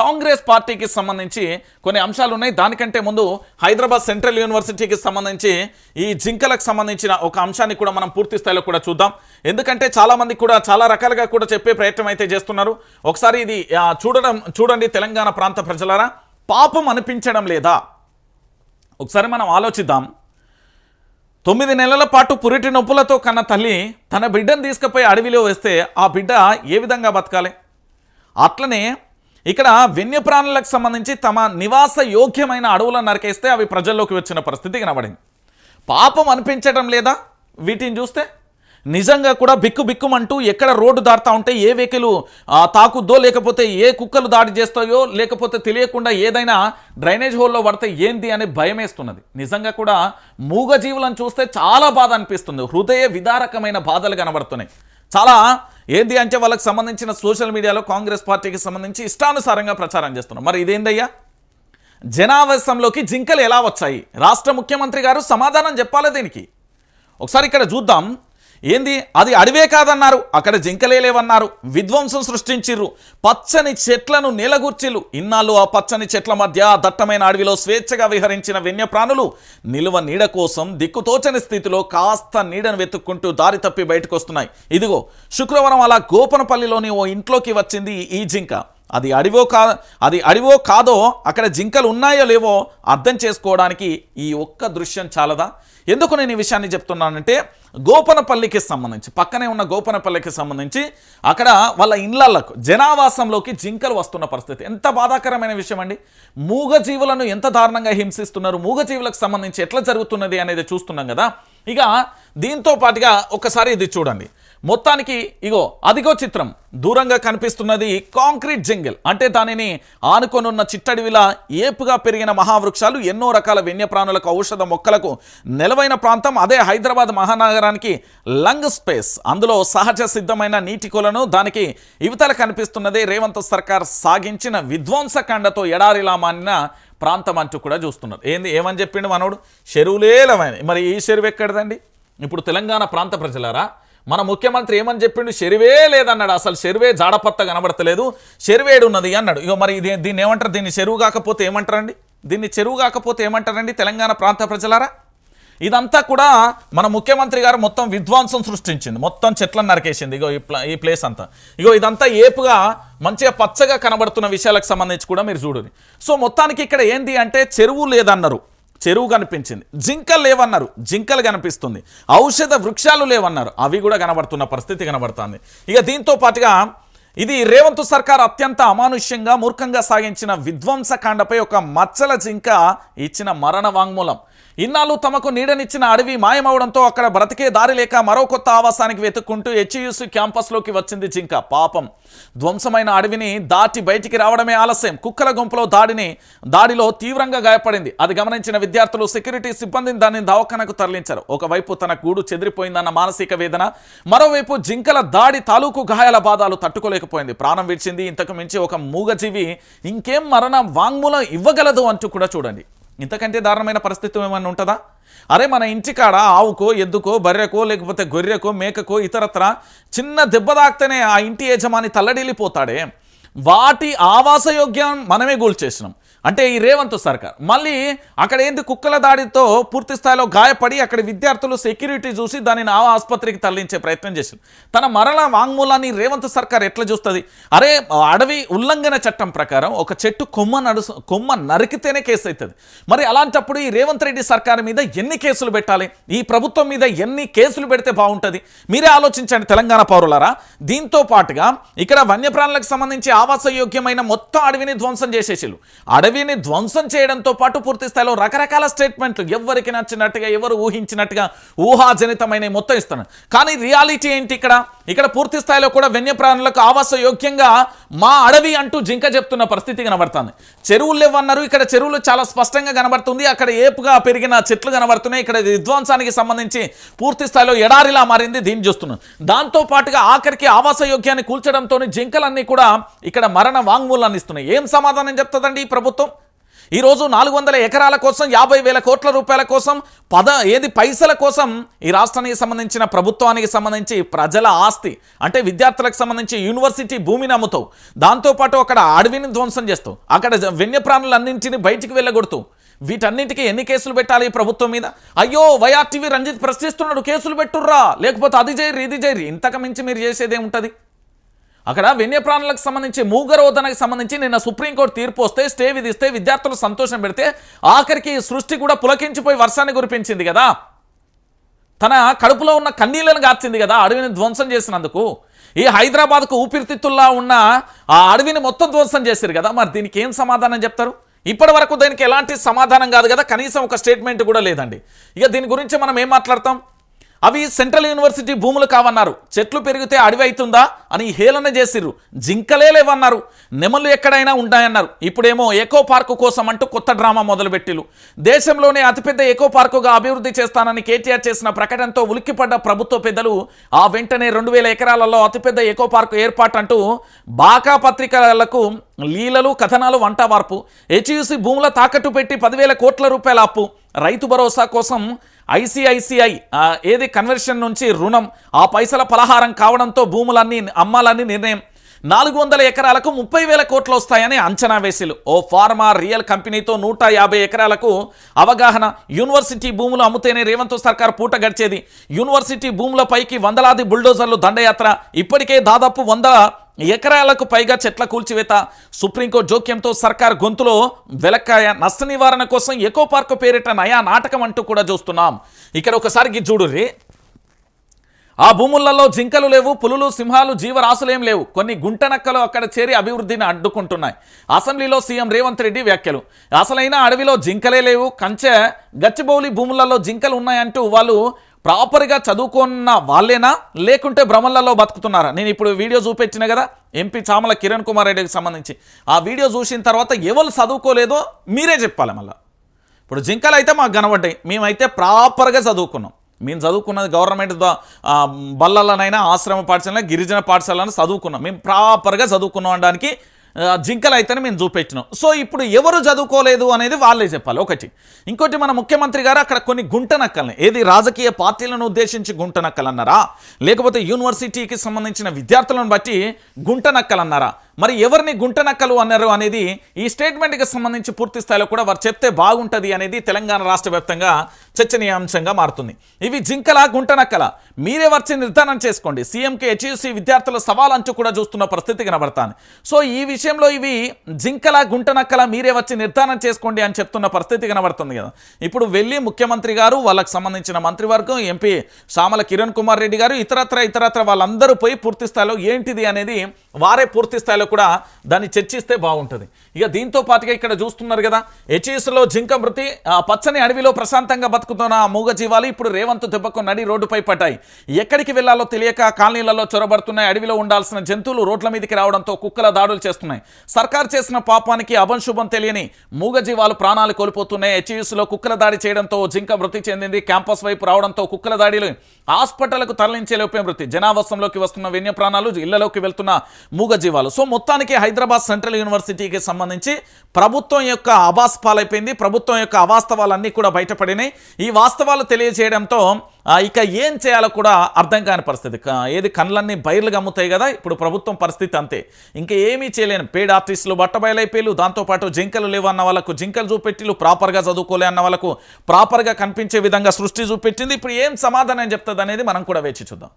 కాంగ్రెస్ పార్టీకి సంబంధించి కొన్ని అంశాలు ఉన్నాయి దానికంటే ముందు హైదరాబాద్ సెంట్రల్ యూనివర్సిటీకి సంబంధించి ఈ జింకలకు సంబంధించిన ఒక అంశాన్ని కూడా మనం పూర్తి స్థాయిలో కూడా చూద్దాం. ఎందుకంటే చాలామంది కూడా చాలా రకాలుగా కూడా చెప్పే ప్రయత్నం అయితే చేస్తున్నారు. ఒకసారి ఇది చూడడం చూడండి తెలంగాణ ప్రాంత ప్రజలారా. పాపం అనిపించడం లేదా? ఒకసారి మనం ఆలోచిద్దాం. తొమ్మిది నెలల పాటు పురిటి నొప్పులతో కన్న తల్లి తన బిడ్డను తీసుకుపోయి అడవిలో వేస్తే ఆ బిడ్డ ఏ విధంగా బతకాలి? అట్లనే ఇక్కడ వన్యప్రాణులకు సంబంధించి తమ నివాస యోగ్యమైన అడవులను నరికేస్తే అవి ప్రజల్లోకి వచ్చిన పరిస్థితి కనబడింది. పాపం అనిపించడం లేదా? వీటిని చూస్తే నిజంగా కూడా బిక్కు బిక్కుమంటూ ఎక్కడ రోడ్డు దాటుతా ఉంటే ఏ వెహికల్ తాకుద్దో లేకపోతే ఏ కుక్కలు దాడి చేస్తాయో లేకపోతే తెలియకుండా ఏదైనా డ్రైనేజ్ హోల్లో పడితే ఏంది అని భయమేస్తున్నది. నిజంగా కూడా మూగజీవులను చూస్తే చాలా బాధ అనిపిస్తుంది. హృదయ విదారకమైన బాధలు కనబడుతున్నాయి. చాలా ఏంది అంటే వాళ్ళకి సంబంధించిన సోషల్ మీడియాలో కాంగ్రెస్ పార్టీకి సంబంధించి ఇష్టానుసారంగా ప్రచారం చేస్తున్నారు మరి ఇదేందయ్యా? జనావాసంలోకి జింకలు ఎలా వచ్చాయి? రాష్ట్ర ముఖ్యమంత్రి గారు సమాధానం చెప్పాలి దీనికి? ఒకసారి ఇక్కడ చూద్దాం. ఏంది? అది అడవే కాదన్నారు. అక్కడ జింకలే లేవన్నారు. విధ్వంసం సృష్టించిర్రు. పచ్చని చెట్లను నేలగూర్చిలు ఇన్నాళ్ళు ఆ పచ్చని చెట్ల మధ్య దట్టమైన అడవిలో స్వేచ్ఛగా విహరించిన వన్యప్రాణులు నిలువ నీడ కోసం దిక్కుతోచని స్థితిలో కాస్త నీడను వెతుక్కుంటూ దారి తప్పి బయటకు వస్తున్నాయి ఇదిగో శుక్రవారం అలా గోపనపల్లిలోని ఓ ఇంట్లోకి వచ్చింది ఈ జింక. అది అడివో కా అది అడివో కాదో అక్కడ జింకలు ఉన్నాయో లేవో అర్థం చేసుకోవడానికి ఈ ఒక్క దృశ్యం చాలదా? ఎందుకు నేను ఈ విషయాన్ని చెప్తున్నానంటే గోపనపల్లికి సంబంధించి పక్కనే ఉన్న గోపనపల్లికి సంబంధించి అక్కడ వాళ్ళ ఇళ్ళకు జనావాసంలోకి జింకలు వస్తున్న పరిస్థితి. ఎంత బాధాకరమైన విషయం అండి. మూగజీవులను ఎంత దారుణంగా హింసిస్తున్నారు మూగజీవులకు సంబంధించి ఎట్లా జరుగుతున్నది అనేది చూస్తున్నాం కదా. ఇక దీంతో పాటుగా ఒకసారి ఇది చూడండి. మొత్తానికి ఇగో అదిగో చిత్రం. దూరంగా కనిపిస్తున్నది కాంక్రీట్ జంగిల్. అంటే దానిని ఆనుకొనున్న చిట్టడివిలా ఏపుగా పెరిగిన మహావృక్షాలు ఎన్నో రకాల వన్యప్రాణులకు ఔషధ మొక్కలకు నెలవైన ప్రాంతం. అదే హైదరాబాద్ మహానగరానికి లంగ్ స్పేస్. అందులో సహజ సిద్ధమైన నీటి కొలను దానికి ఇవతల కనిపిస్తున్నదే రేవంత్ సర్కార్ సాగించిన విధ్వంసకాండతో ఎడారిలా మానిన ప్రాంతం అంటూ కూడా చూస్తున్నారు. ఏంది? ఏమని చెప్పిండు మనోడు? చెరువులే మరి ఈ చెరువు ఎక్కడదండి? ఇప్పుడు తెలంగాణ ప్రాంత ప్రజలారా మన ముఖ్యమంత్రి ఏమని చెప్పిండు? చెరువే లేదన్నాడు. అసలు చెరువే జాడపత్త కనబడతలేదు. చెరువేడు ఉన్నది అన్నాడు. ఇగో మరి ఇది దీన్ని ఏమంటారు? దీన్ని చెరువు కాకపోతే ఏమంటారండి? దీన్ని చెరువు కాకపోతే ఏమంటారండి తెలంగాణ ప్రాంత ప్రజలారా? ఇదంతా కూడా మన ముఖ్యమంత్రి గారు మొత్తం విధ్వంసం సృష్టించింది. మొత్తం చెట్లను నరికేసింది. ఇగో ఈ ప్ల- ఈ ప్లేస్ అంతా. ఇగో ఇదంతా ఏపుగా మంచిగా పచ్చగా కనబడుతున్న విషయాలకు సంబంధించి కూడా మీరు చూడండి. సో మొత్తానికి ఇక్కడ ఏంది అంటే చెరువు లేదన్నారు. చెరువు కనిపించింది. జింకలు లేవన్నారు. జింకలు కనిపిస్తుంది. ఔషధ వృక్షాలు లేవన్నారు. అవి కూడా కనబడుతున్న పరిస్థితి కనబడుతుంది. ఇక దీంతో పాటుగా ఇది రేవంత్ సర్కార్ అత్యంత అమానుష్యంగా మూర్ఖంగా సాగించిన విధ్వంసకాండపై ఒక మచ్చల జింక ఇచ్చిన మరణ వాంగ్మూలం. ఇన్నాళ్ళు తమకు నీడనిచ్చిన అడవి మాయమవడంతో అక్కడ బ్రతికే దారి లేక మరో కొత్త ఆవాసానికి వెతుక్కుంటూ హెచ్యుసి క్యాంపస్లోకి వచ్చింది జింక. పాపం. ధ్వంసమైన అడవిని దాటి బయటికి రావడమే ఆలస్యం. కుక్కల గుంపులో దాడిని దాడిలో తీవ్రంగా గాయపడింది. అది గమనించిన విద్యార్థులు సెక్యూరిటీ సిబ్బందిని దాన్ని దవాఖానకు తరలించారు. ఒకవైపు తన గూడు చెదిరిపోయిందన్న మానసిక వేదన మరోవైపు జింకల దాడి తాలూకు గాయాల బాధాలు తట్టుకోలేకపోయింది ప్రాణం విడిచింది. ఇంతకు మించి ఒక మూగజీవి ఇంకేం మరణ వాంగ్మూలం ఇవ్వగలదు అంటూ కూడా చూడండి. ఇంతకంటే దారుణమైన పరిస్థితి ఏమైనా ఉంటుందా? అరే మన ఇంటికాడ ఆవుకో ఎద్దుకో బర్రెకో లేకపోతే గొర్రెకో మేకకో ఇతరత్ర చిన్న దెబ్బ తాకితేనే ఆ ఇంటి యజమాని తల్లడిల్లిపోతాడే. వాటి ఆవాసయోగ్యం మనమే కూల్చేసినాం అంటే ఈ రేవంత్ సర్కార్. మళ్ళీ అక్కడ ఏంది కుక్కల దాడితో పూర్తి స్థాయిలో గాయపడి అక్కడ విద్యార్థులు సెక్యూరిటీ చూసి దానిని ఆ ఆసుపత్రికి తరలించే ప్రయత్నం చేసింది తన మరణ వాంగ్మూలాన్ని రేవంత్ సర్కార్ ఎట్లా చూస్తుంది? అరే అడవి ఉల్లంఘన చట్టం ప్రకారం ఒక చెట్టు కొమ్మ నడుసు కొమ్మ నరికితేనే కేసు అవుతుంది మరి అలాంటప్పుడు ఈ రేవంత్ రెడ్డి సర్కార్ మీద ఎన్ని కేసులు పెట్టాలి? ఈ ప్రభుత్వం మీద ఎన్ని కేసులు పెడితే బాగుంటుంది? మీరే ఆలోచించండి తెలంగాణ పౌరులారా. దీంతో పాటుగా ఇక్కడ వన్యప్రాణులకు సంబంధించి ఆవాసయోగ్యమైన మొత్తం అడవిని ధ్వంసం చేసేసిళ్ళు. రవిని ధ్వంసం చేయడంతో పాటు పూర్తి స్థాయిలో రకరకాల స్టేట్మెంట్లు ఎవరికి నచ్చినట్టుగా ఎవరు ఊహించినట్టుగా ఊహాజనితమైన మొత్తం ఇస్తాను కానీ రియాలిటీ ఏంటి ఇక్కడ? ఇక్కడ పూర్తి స్థాయిలో కూడా వన్యప్రాణులకు ఆవాసయోగ్యంగా మా అడవి అంటూ జింక చెప్తున్న పరిస్థితి కనబడుతుంది. చెరువులు లేవన్నారు. ఇక్కడ చెరువులు చాలా స్పష్టంగా కనబడుతుంది. అక్కడ ఏపుగా పెరిగిన చెట్లు కనబడుతున్నాయి. ఇక్కడ విధ్వంసానికి సంబంధించి పూర్తి స్థాయిలో ఎడారిలా మారింది దీన్ని చూస్తున్నాం దాంతో పాటుగా ఆఖరికి ఆవాసయోగ్యాన్ని కూల్చడంతో జింకలన్నీ కూడా ఇక్కడ మరణ వాంగ్మూలాన్ని ఇస్తున్నాయి. ఏం సమాధానం చెప్తుందండి ఈ ప్రభుత్వం? ఈరోజు నాలుగు వందల ఎకరాల కోసం యాభై వేల కోట్ల రూపాయల కోసం పద ఏది పైసల కోసం ఈ రాష్ట్రానికి సంబంధించిన ప్రభుత్వానికి సంబంధించి ప్రజల ఆస్తి అంటే విద్యార్థులకు సంబంధించి యూనివర్సిటీ భూమిని అమ్ముతావు. దాంతోపాటు అక్కడ అడవిని ధ్వంసం చేస్తావు. అక్కడ జ- వన్యప్రాణులన్నింటినీ బయటికి వెళ్ళగొడుతూ వీటన్నింటికి ఎన్ని కేసులు పెట్టాలి ఈ ప్రభుత్వం మీద? అయ్యో వైఆర్టీవీ రంజిత్ ప్రశ్నిస్తున్నాడు కేసులు పెట్టుర్రా. లేకపోతే అది చేయరు ఇది చేయరు ఇంతకు మించి మీరు చేసేది ఏముంటుంది అక్కడ వన్యప్రాణులకు సంబంధించి మూగరోధనకు సంబంధించి నిన్న సుప్రీంకోర్టు తీర్పు వస్తే స్టే విధిస్తే విద్యార్థులు సంతోషం పెడితే ఆఖరికి సృష్టి కూడా పులకించిపోయి వర్షాన్ని కురిపించింది కదా. తన కడుపులో ఉన్న కన్నీళ్ళను గార్చింది కదా అడవిని ధ్వంసం చేసినందుకు. ఈ హైదరాబాద్కు ఊపిరితిత్తుల్లా ఉన్న ఆ అడవిని మొత్తం ధ్వంసం చేశారు కదా మరి దీనికి ఏం సమాధానం చెప్తారు? ఇప్పటి వరకు దీనికి ఎలాంటి సమాధానం కాదు కదా కనీసం ఒక స్టేట్మెంట్ కూడా లేదండి. ఇక దీని గురించి మనం ఏం మాట్లాడతాం? అవి సెంట్రల్ యూనివర్సిటీ భూములు కావన్నారు. చెట్లు పెరిగితే అడవి అవుతుందా అని హేళన చేసిర్రు. జింకలే లేవన్నారు. నెమలు ఎక్కడైనా ఉంటాయన్నారు ఇప్పుడేమో ఎకో పార్కు కోసం అంటూ కొత్త డ్రామా మొదలుపెట్టిలు దేశంలోనే అతిపెద్ద ఎకో పార్కుగా అభివృద్ధి చేస్తానని కేటీఆర్ చేసిన ప్రకటనతో ఉలిక్కిపడ్డ ప్రభుత్వ పెద్దలు ఆ వెంటనే రెండు వేల ఎకరాలలో అతిపెద్ద ఎకో పార్కు ఏర్పాటు అంటూ బాకా పత్రికలకు లీలలు కథనాలు వంట వార్పు హెచ్యుసి భూముల తాకట్టు పెట్టి పదివేల కోట్ల రూపాయల అప్పు రైతు భరోసా కోసం ఐసిఐసిఐ ఏది కన్వర్షన్ నుంచి రుణం ఆ పైసల పలహారం కావడంతో భూములన్నీ అమ్మాలని నిర్ణయం. నాలుగు వందల ఎకరాలకు ముప్పై వేల కోట్లు వస్తాయని అంచనా వేసిలు. ఓ ఫార్మా రియల్ కంపెనీతో నూట యాభై ఎకరాలకు అవగాహన. యూనివర్సిటీ భూములు అమ్ముతేనే రేవంత్ సర్కార్ పూట గడిచేది. యూనివర్సిటీ భూములపైకి వందలాది బుల్డోజర్లు దండయాత్ర. ఇప్పటికే దాదాపు వంద ఎకరాలకు పైగా చెట్ల కూల్చివేత. సుప్రీంకోర్టు జోక్యంతో సర్కార్ గొంతులో వెలక్కాయ నష్ట నివారణ కోసం ఎకో పార్కు పేరిట నయా నాటకం అంటూ కూడా చూస్తున్నాం. ఇక్కడ ఒకసారి గి చూడుర్రి. ఆ భూములలో జింకలు లేవు పులులు సింహాలు జీవరాశులేం లేవు. కొన్ని గుంటనక్కలు అక్కడ చేరి అభివృద్ధిని అడ్డుకుంటున్నాయి. అసెంబ్లీలో సీఎం రేవంత్ రెడ్డి వ్యాఖ్యలు. అసలైన అడవిలో జింకలే లేవు కంచె గచ్చిబౌలి భూములలో జింకలు ఉన్నాయంటూ వాళ్ళు ప్రాపర్గా చదువుకున్న వాళ్ళేనా? లేకుంటే భ్రమలలో బతుకుతున్నారా? నేను ఇప్పుడు వీడియో చూపించిన కదా ఎంపీ చామల కిరణ్ కుమార్ రెడ్డికి సంబంధించి. ఆ వీడియో చూసిన తర్వాత ఎవరు చదువుకోలేదో మీరే చెప్పాలి మళ్ళీ. ఇప్పుడు జింకలు అయితే మాకు కనబడ్డాయి. మేమైతే ప్రాపర్గా చదువుకున్నాం. మేము చదువుకున్నది గవర్నమెంట్ బల్లలనైనా ఆశ్రమ పాఠశాల గిరిజన పాఠశాలను చదువుకున్నాం. మేము ప్రాపర్గా చదువుకున్నాం అనడానికి జింకలు అయితేనే మేము చూపించినాం సో ఇప్పుడు ఎవరు చదువుకోలేదు అనేది వాళ్ళే చెప్పాలి. ఒకటి. ఇంకోటి మన ముఖ్యమంత్రి గారు అక్కడ కొన్ని గుంటనక్కల్ని ఏది రాజకీయ పార్టీలను ఉద్దేశించి గుంటనక్కలన్నారా అన్నారా లేకపోతే యూనివర్సిటీకి సంబంధించిన విద్యార్థులను బట్టి గుంటనక్కలన్నారా అన్నారా మరి ఎవరిని గుంటనక్కలు అన్నారు అనేది ఈ స్టేట్మెంట్కి సంబంధించి పూర్తి స్థాయిలో కూడా వారు చెప్తే బాగుంటుంది అనేది తెలంగాణ రాష్ట్ర వ్యాప్తంగా చర్చనీయాంశంగా మారుతుంది. ఇవి జింకల గుంటనక్కల. మీరే వచ్చి నిర్ధారణ చేసుకోండి. సీఎంకి హెచ్యూసీ విద్యార్థుల సవాల్ అంచు కూడా చూస్తున్న పరిస్థితి కనబడతాను సో ఈ విషయంలో ఇవి జింకల గుంటనక్కల మీరే వచ్చి నిర్ధారణ చేసుకోండి అని చెప్తున్న పరిస్థితి కనబడుతుంది కదా. ఇప్పుడు వెళ్ళి ముఖ్యమంత్రి గారు వాళ్ళకు సంబంధించిన మంత్రివర్గం ఎంపీ సామల కిరణ్ కుమార్ రెడ్డి గారు ఇతరత్ర ఇతరత్ర వాళ్ళందరూ పోయి పూర్తి స్థాయిలో ఏంటిది అనేది వారే పూర్తి స్థాయిలో కూడా దాన్ని చర్చిస్తే బాగుంటుంది. ఇక దీంతో పాటుగా ఇక్కడ చూస్తున్నారు కదా హెచ్ఈస్లో జింక మృతి పచ్చని అడవిలో ప్రశాంతంగా బతుకుతున్న మూగ జీవాలు ఇప్పుడు రేవంత్ దెబ్బకు నడి రోడ్డుపై పడ్డాయి. ఎక్కడికి వెళ్ళాలో తెలియక కాలనీలలో చొరబడుతున్నాయి. అడవిలో ఉండాల్సిన జంతువులు రోడ్ల మీదకి రావడంతో కుక్కల దాడులు చేస్తున్నాయి. సర్కార్ చేసిన పాపానికి అభంశుభం తెలియని మూగ జీవాలు ప్రాణాలు కోల్పోతున్నాయి. హెచ్ఈస్లో కుక్కల దాడి చేయడంతో జింక మృతి చెందింది. క్యాంపస్ వైపు రావడంతో కుక్కల దాడిలు హాస్పిటల్కు తరలించే లోపే మృతి. జనావాసంలోకి వస్తున్న వన్య ప్రాణాలు ఇళ్ళలోకి వెళ్తున్న మూగ జీవాలు. సో మొత్తానికి హైదరాబాద్ సెంట్రల్ యూనివర్సిటీకి సంబంధించి ప్రభుత్వం యొక్క అబాస్ పాలైపోయింది. ప్రభుత్వం యొక్క అవాస్తవాలన్నీ కూడా బయటపడినాయి. ఈ వాస్తవాలు తెలియజేయడంతో ఇక ఏం చేయాలో కూడా అర్థం కాని పరిస్థితి. ఏది కళ్ళన్నీ బయర్లుగా అమ్ముతాయి కదా ఇప్పుడు ప్రభుత్వం పరిస్థితి అంతే. ఇంకా ఏమీ చేయలేను. పేడ్ ఆర్టిస్టులు బట్టబయలైపోయారు దాంతోపాటు జింకలు లేవు అన్న వాళ్ళకు జింకలు చూపెట్టిలు ప్రాపర్గా చదువుకోలే అన్న వాళ్ళకు ప్రాపర్గా కనిపించే విధంగా సృష్టి చూపెట్టింది. ఇప్పుడు ఏం సమాధానం చెప్తుంది అనేది మనం కూడా వేచి చూద్దాం.